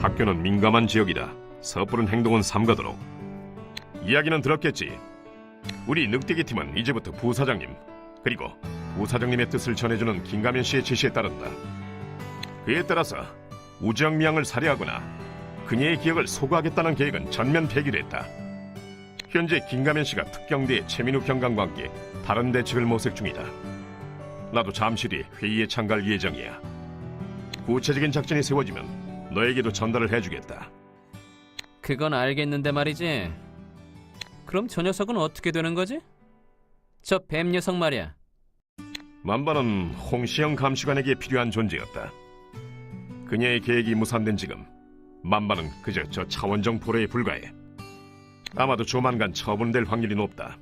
학교는 민감한 지역이다. 섣부른 행동은 삼가도록. 이야기는 들었겠지. 우리 늑대기 팀은 이제부터 부사장님 그리고 부사장님의 뜻을 전해주는 김가면 씨의 지시에 따른다. 그에 따라서 우정미양을 살해하거나 그녀의 기억을 소거하겠다는 계획은 전면 폐기됐다. 현재 김가면 씨가 특경대의 최민우 경감과 함께 다른 대책을 모색 중이다. 나도 잠시 뒤에 회의에 참가할 예정이야. 구체적인 작전이 세워지면 너에게도 전달을 해주겠다. 그건 알겠는데 말이지. 그럼 저 녀석은 어떻게 되는 거지? 저 뱀 녀석 말이야. 만반은 홍시영 감시관에게 필요한 존재였다. 그녀의 계획이 무산된 지금 만반은 그저 저 차원정 포로에 불과해. 아마도 조만간 처분될 확률이 높다.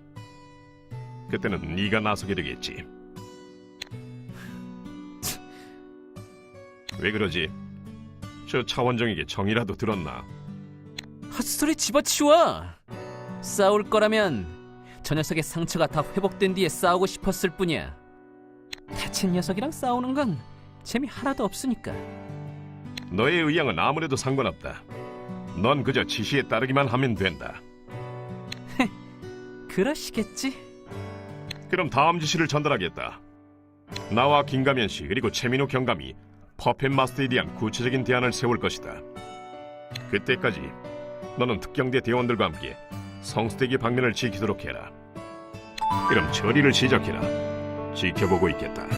그때는 네가 나서게 되겠지. 왜 그러지? 저 차원정에게 정이라도 들었나? 헛소리 집어치워! 싸울 거라면 저 녀석의 상처가 다 회복된 뒤에 싸우고 싶었을 뿐이야. 다친 녀석이랑 싸우는 건 재미 하나도 없으니까. 너의 의향은 아무래도 상관없다. 넌 그저 지시에 따르기만 하면 된다. 그러시겠지? 그럼 다음 지시를 전달하겠다. 나와 김가면 씨 그리고 최민호 경감이 퍼펫 마스터에 대한 구체적인 대안을 세울 것이다. 그때까지 너는 특경대 대원들과 함께 성수대기 방면을 지키도록 해라. 그럼 처리를 시작해라. 지켜보고 있겠다.